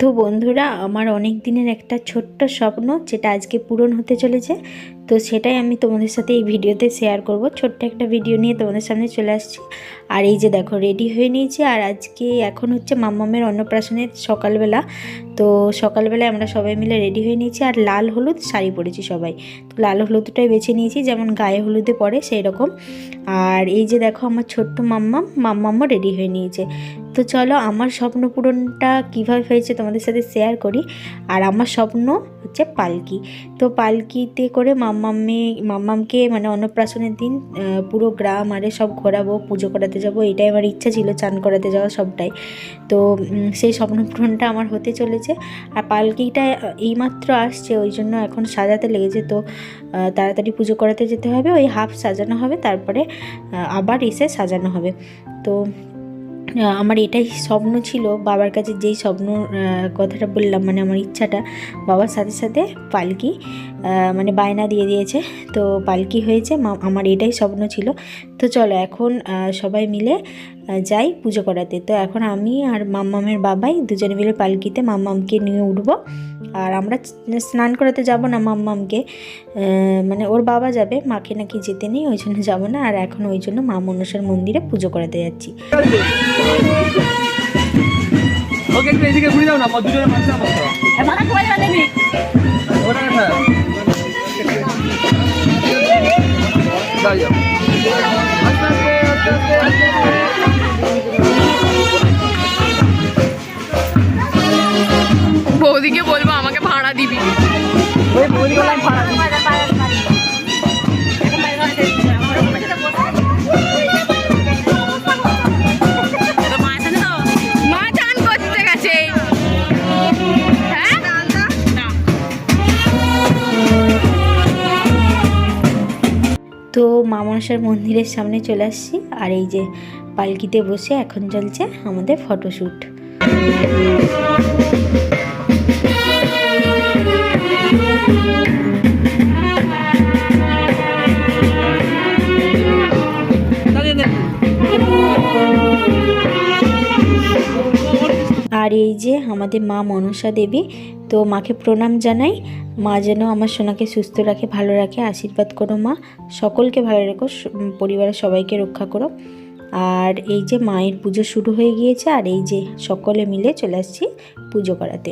তো বন্ধুরা আমার অনেক দিনের একটা ছোট্ট স্বপ্ন যেটা আজকে পূরণ হতে চলেছে তো সেটাই আমি তোমাদের সাথে এই ভিডিওতে শেয়ার করব। ছোট্ট একটা ভিডিও নিয়ে তোমাদের সামনে চলে আসছি। আর এই যে দেখো রেডি হয়ে নিয়েছি। আর আজকে এখন হচ্ছে মাম্মামের অন্নপ্রাশনের সকালবেলা। তো সকালবেলায় আমরা সবাই মিলে রেডি হয়ে নিয়েছি। আর লাল হলুদ শাড়ি পরেছি সবাই। তো লাল হলুদটাই বেছে নিয়েছি, যেমন গায়ে হলুদে পরে সেই রকম আর এই যে দেখো, আমার ছোট্ট মাম্মাম, মাম্মামও রেডি হয়ে নিয়েছে। তো চলো, আমার স্বপ্ন পূরণটা কীভাবে হয়েছে তোমাদের সাথে শেয়ার করি। আর আমার স্বপ্ন হচ্ছে পালকি। তো পালকিতে করে মাম্মামে, মাম্মামকে মানে অন্নপ্রাশনের দিন পুরো গ্রাম আরে সব ঘোরাবো, পুজো করাতে যাব, এটাই আমার ইচ্ছা ছিল, চান করাতে যাওয়া সবটাই। তো সেই স্বপ্ন পূরণটা আমার হতে চলেছে। আর পালকিটা এইমাত্র আসছে, ওই জন্য এখন সাজাতে লেগেছে, তো তাড়াতাড়ি পুজো করাতে যেতে হবে, ওই হাফ সাজানো হবে, তারপরে আবার এসে সাজানো হবে। তো আমার এটাই স্বপ্ন ছিল, বাবার কাছে যেই স্বপ্ন কথাটা বললাম মানে আমার ইচ্ছাটা, বাবার সাথে সাথে পালকি মানে বায়না দিয়ে দিয়েছে, তো পালকি হয়েছে আমার এটাই স্বপ্ন ছিল। তো চলো এখন সবাই মিলে যাই পুজো করাতে। তো এখন আমি আর মাম্মামের বাবাই দুজনে মিলে পালকিতে মাম্মামকে নিয়ে উঠবো। আর আমরা স্নান করাতে যাব না মাম্মামকে। মানে ওর বাবা যাবে মাকে নাকি যেতে নেই ওই জন্য যাব না। আর এখন ওই জন্য মা মনসার মন্দিরে পুজো করাতে যাচ্ছি। ওকে একটু এদিকে ঘুরে যাও না দুজনে মাছ না মাথা খুয়াই নেবি ওটা যাও যাও আস্তে আস্তে আস্তে আস্তে আস্তে। মা মনসার মন্দিরের সামনে চলে আসছি। আর এই যে পালকিতে বসে এখন চলছে আমাদের ফটোশ্যুট। আর এই যে আমাদের মা মনসা দেবী তো মাকে প্রণাম জানাই। মা যেন আমার সোনাকে সুস্থ রাখে, ভালো রাখে, আশীর্বাদ করো মা। সকলকে ভালো রেখো পরিবারের সবাইকে রক্ষা করো। আর এই যে মায়ের পুজো শুরু হয়ে গিয়েছে, আর এই যে সকলে মিলে চলে আসছি পুজো করাতে।